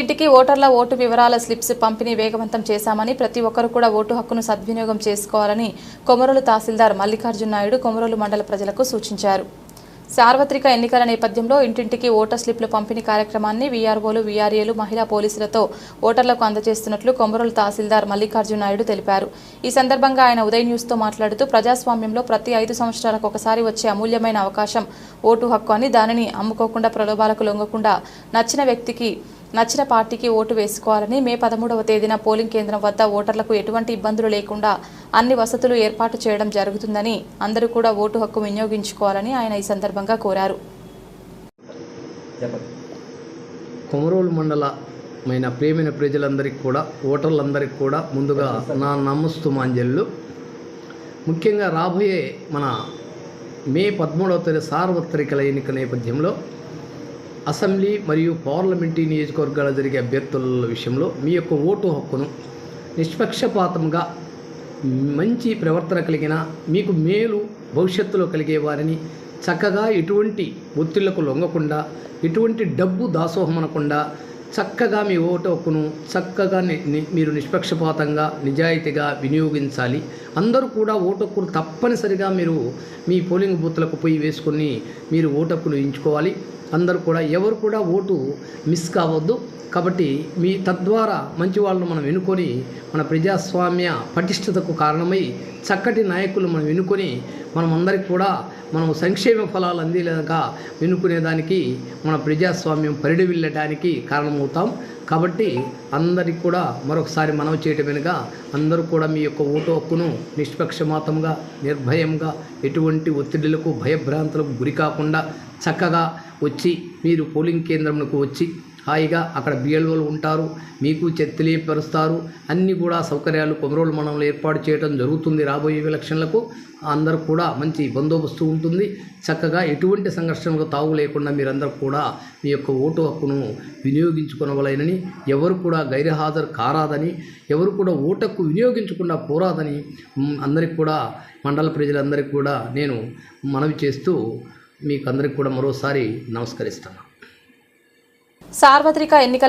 ఇంటికి ఓటర్ల ఓటు వివరాల స్లిప్స్ పంపిణీ వేగవంతం చేశామని ప్రతి ఒక్కరు కూడా ఓటు హక్కును సద్వినియోగం చేసుకోవాలని కొమరలు తహసీల్దార్ మల్లికార్జున నాయుడు కొమరలు మండల ప్రజలకు సూచించారు. సార్వత్రిక ఎన్నికల నేపథ్యంలో ఇంటింటికి ఓటర్ స్లిప్లు పంపిణీ కార్యక్రమాన్ని వీఆర్ఓలు వీఆర్ఏలు మహిళా పోలీసులతో ఓటర్లకు అందజేస్తున్నట్లు కొమరలు తహసీల్దార్ మల్లికార్జున నాయుడు తెలిపారు. ఈ సందర్భంగా ఆయన ఉదయ్ న్యూస్తో మాట్లాడుతూ ప్రజాస్వామ్యంలో ప్రతి ఐదు సంవత్సరాలకు ఒకసారి వచ్చే అమూల్యమైన అవకాశం ఓటు హక్కు అని దానిని అమ్ముకోకుండా ప్రలోభాలకు లొంగకుండా నచ్చిన వ్యక్తికి నచ్చిన పార్టీకి ఓటు వేసుకోవాలని మే పదమూడవ తేదీన పోలింగ్ కేంద్రం వద్ద ఓటర్లకు ఎటువంటి ఇబ్బందులు లేకుండా అన్ని వసతులు ఏర్పాటు చేయడం జరుగుతుందని అందరూ కూడా ఓటు హక్కు వినియోగించుకోవాలని ఆయన ఈ సందర్భంగా కోరారు. చెప్పండి. కొమరోలు మండలమైన ప్రేమైన ప్రజలందరికీ కూడా ఓటర్లందరికీ కూడా ముందుగా నా నమస్తుమాంజలు ముఖ్యంగా రాబోయే మన మే పదమూడవ తేదీ సార్వత్రికల ఎన్నిక నేపథ్యంలో అసెంబ్లీ మరియు పార్లమెంటరీ నియోజకవర్గాల జరిగే అభ్యర్థుల విషయంలో మీ యొక్క ఓటు హక్కును నిష్పక్షపాతంగా మంచి ప్రవర్తన కలిగిన మీకు మేలు భవిష్యత్తులో కలిగే వారిని చక్కగా ఎటువంటి ఒత్తిళ్ళకు లొంగకుండా ఎటువంటి డబ్బు దాసోహం అనకుండా చక్కగా మీ ఓటు హక్కును చక్కగా మీరు నిష్పక్షపాతంగా నిజాయితీగా వినియోగించాలి. అందరూ కూడా ఓటు హక్కును తప్పనిసరిగా మీరు మీ పోలింగ్ బూత్లకు పోయి వేసుకొని మీరు ఓటు హక్కును ఎంచుకోవాలి. అందరూ కూడా ఎవరు కూడా ఓటు మిస్ కావద్దు. కాబట్టి మీ తద్వారా మంచి వాళ్ళను మనం ఎన్నుకొని మన ప్రజాస్వామ్య పటిష్టతకు కారణమై చక్కటి నాయకులు మనం ఎన్నుకొని మనం అందరికి కూడా మనం సంక్షేమ ఫలాలు అందేలాగా ఎన్నుకునేదానికి మన ప్రజాస్వామ్యం పరిడవిల్లడానికి కారణమవుతాం. కాబట్టి అందరికి కూడా మరొకసారి మనవి చేయటమేనగా అందరూ కూడా మీ యొక్క ఓటు హక్కును నిష్పక్షమాతంగా నిర్భయంగా ఎటువంటి ఒత్తిడులకు భయభ్రాంతులకు గురి కాకుండా చక్కగా వచ్చి మీరు పోలింగ్ కేంద్రంకు వచ్చి హాయిగా అక్కడ బిఎల్ఓలు ఉంటారు మీకు చె- తెలియపరుస్తారు అన్నీ కూడా సౌకర్యాలు కొమరోలు మండలంలో ఏర్పాటు చేయడం జరుగుతుంది రాబోయే ఎలక్షన్లకు. అందరూ కూడా మంచి బందోబస్తు ఉంటుంది. చక్కగా ఎటువంటి సంఘర్షణకు తావు లేకుండా మీరందరూ కూడా మీ యొక్క ఓటు హక్కును వినియోగించుకోనవలెనని ఎవరు కూడా గైర్హాజరు కారాదని ఎవరు కూడా ఓటు హక్కు వినియోగించకుండా పోరాదని అందరికి కూడా మండల ప్రజలందరికీ కూడా నేను మనవి చేస్తూ మీకు అందరికి కూడా మరోసారి నమస్కరిస్తాను సార్వత్రిక ఎన్నికల